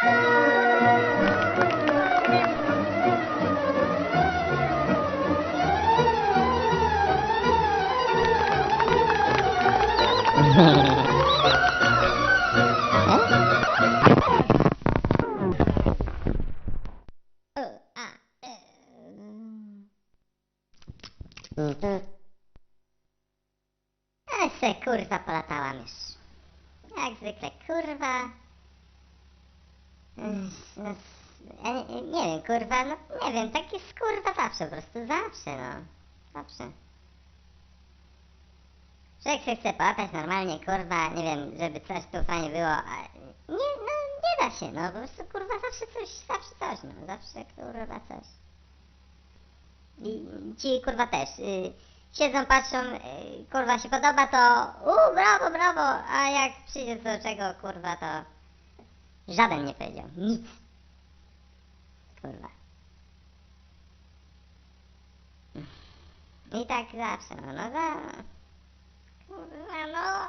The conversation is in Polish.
A se kurwa polatałam już. Jak zwykle kurwa, nie, wiem kurwa, no nie wiem, tak jest kurwa zawsze po prostu, zawsze no. Zawsze. Człowiek się chce połapać normalnie, kurwa, nie wiem, żeby coś tu fajnie było, a nie, no nie da się, no po prostu kurwa zawsze coś, zawsze coś, no, zawsze kurwa coś. I ci kurwa też, y, siedzą, patrzą, y, kurwa się podoba, to u brawo, brawo, a jak przyjdzie do czego, kurwa, to Żaden tak. nie powiedział. Nic. Kurwa. I tak zawsze, no, no za... Kurwa, no...